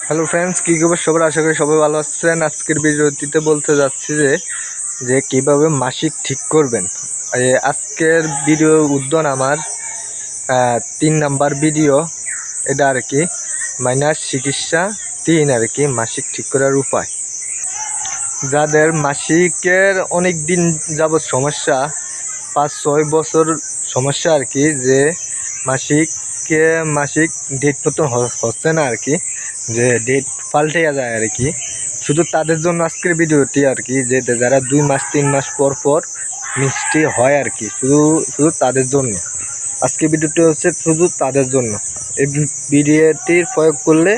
Hello friends কী খবর? সবার আশা করি সবাই ভালো আছেন। আজকের ভিডিওটিতে বলতে যাচ্ছি যে যে কীভাবে মাসিক ঠিক করবেন। আজকের ভিডিও উদ্যান আমার তিন নাম্বার ভিডিও এটা আর কি মাইনাস চিকিৎসা, তিন আর কি, মাসিক ঠিক করার উপায়। যাদের মাসিকের অনেক দিন যাবৎ সমস্যা, পাঁচ, ছয় বছর সমস্যা আর কি, যে মাসিককে মাসিক ডেট মতন হচ্ছে না আর কি যে ডেট পাল্টে যায় আর কি। শুধু তাদের জন্য আজকের ভিডিওটি আর কি, যে যারা দুই মাস, তিন মাস পর পর মিষ্টি হয় আর কি, শুধু শুধু তাদের জন্য। আজকে ভিডিওটি হচ্ছে শুধু তাদের জন্য। এই ভিডিওটির প্রয়োগ করলে,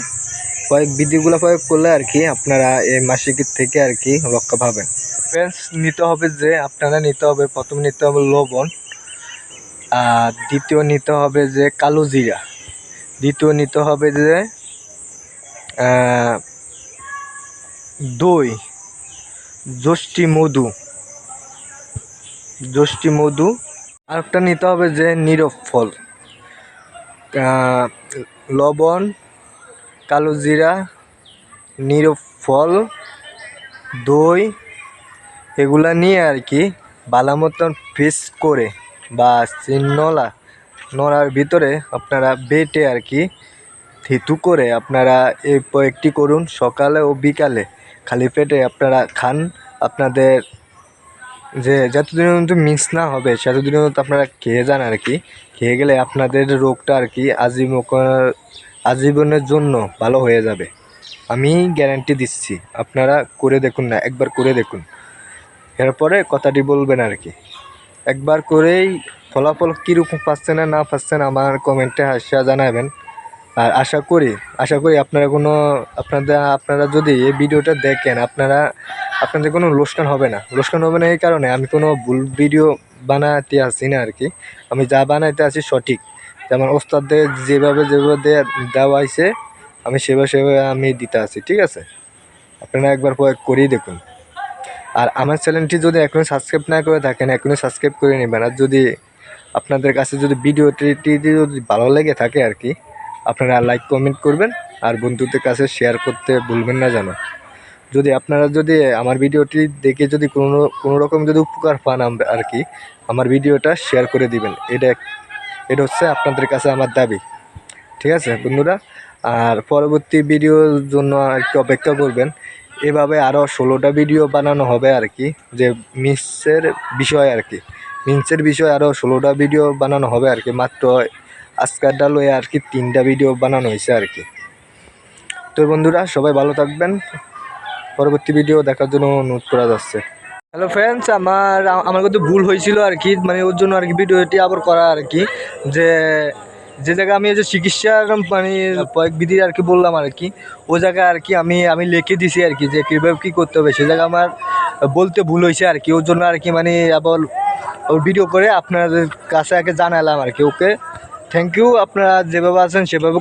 প্রয়োগ বিধিগুলো প্রয়োগ করলে আর কি আপনারা এই মাসিকের থেকে আর কি রক্ষা পাবেন। ফ্রেন্ডস নিতে হবে যে, আপনারা নিতে হবে, প্রথম নিতে হবে লবণ, আর দ্বিতীয় নিতে হবে যে কালো জিরা। দ্বিতীয় নিতে হবে যে দই যষ্টি মধু যষ্টি মধু, আরেকটা নিতে হবে যে নীরব ফল। লবণ, কালো জিরা, নীরব ফল, দই, এগুলা নিয়ে আর কি ভালো মতন পেস্ট করে বা নলা নলার ভিতরে আপনারা বেটে আর কি থিতু করে আপনারা এই প্রয়োগটি করুন, সকালে ও বিকালে। খালি পেটে আপনারা খান। আপনাদের যে যতদিনের মধ্যে মিস না হবে ততদিনের মধ্যে আপনারা খেয়ে যান আর কি। খেয়ে গেলে আপনাদের রোগটা আর কি আজীবন আজীবনের জন্য ভালো হয়ে যাবে। আমি গ্যারান্টি দিচ্ছি। আপনারা করে দেখুন না, একবার করে দেখুন। এরপরে কথাটি বলবেন আর কি। একবার করেই ফলাফল কীরকম পাচ্ছেন না না পাচ্ছেন, আমার কমেন্টে আসা জানাবেন। আর আশা করি আশা করি আপনারা কোনো, আপনাদের, আপনারা যদি এই ভিডিওটা দেখেন, আপনারা, আপনাদের কোনো লোকসান হবে না। লোকসান হবে না এই কারণে আমি কোনো ভুল ভিডিও বানাতে আসি না আর কি আমি যা বানাইতে আছি সঠিক। যেমন ওস্তাদদের যেভাবে যেভাবে দেওয়া হয়েছে, আমি সেভাবে সেভাবে আমি দিতে আসি, ঠিক আছে? আপনারা একবার প্রয়োগ করেই দেখুন। আর আমার চ্যানেলটি যদি এখনও সাবস্ক্রাইব না করে থাকেন এখনই সাবস্ক্রাইব করে নেবেন। আর যদি আপনাদের কাছে যদি ভিডিওটি যদি ভালো লেগে থাকে আর কি আপনারা লাইক কমেন্ট করবেন আর বন্ধুদের কাছে শেয়ার করতে ভুলবেন না যেন। যদি আপনারা যদি আমার ভিডিওটি দেখে যদি কোনো কোনো রকম যদি উপকার পান আর কি, আমার ভিডিওটা শেয়ার করে দিবেন। এটা এটা হচ্ছে আপনাদের কাছে আমার দাবি। ঠিক আছে বন্ধুরা? আর পরবর্তী ভিডিওর জন্য আর কি অপেক্ষা করবেন। এভাবে আরও ষোলোটা ভিডিও বানানো হবে আর কি, যে মিসের বিষয় আর কি। মিক্সের বিষয় আরও ষোলোটা ভিডিও বানানো হবে আর কি, মাত্র আজকালটা লয়ে আর কি তিনটা ভিডিও বানানো হয়েছে আর কি। তো বন্ধুরা, সবাই ভালো থাকবেন। পরবর্তী ভিডিও দেখার জন্য অনুরোধ করা যাচ্ছে। হ্যালো ফ্রেন্ডস আমার আমার কিন্তু ভুল হয়েছিল আর কি মানে ওর জন্য আর কি ভিডিওটি আবার করা আর কি, যে যে জায়গায় আমি যে চিকিৎসার মানে বিধি আর কি বললাম আর কি ওই জায়গায় আর কি আমি আমি লিখে দিছি আর কি, যে কীভাবে কী করতে হবে, সে জায়গায় আমার বলতে ভুল হয়েছে আর কি, ওর জন্য আর কি মানে আবার ভিডিও করে আপনাদের কাছে আগে জানালাম আর কি, ওকে। থ্যাংক ইউ আপনারা যেভাবে আছেন সেভাবে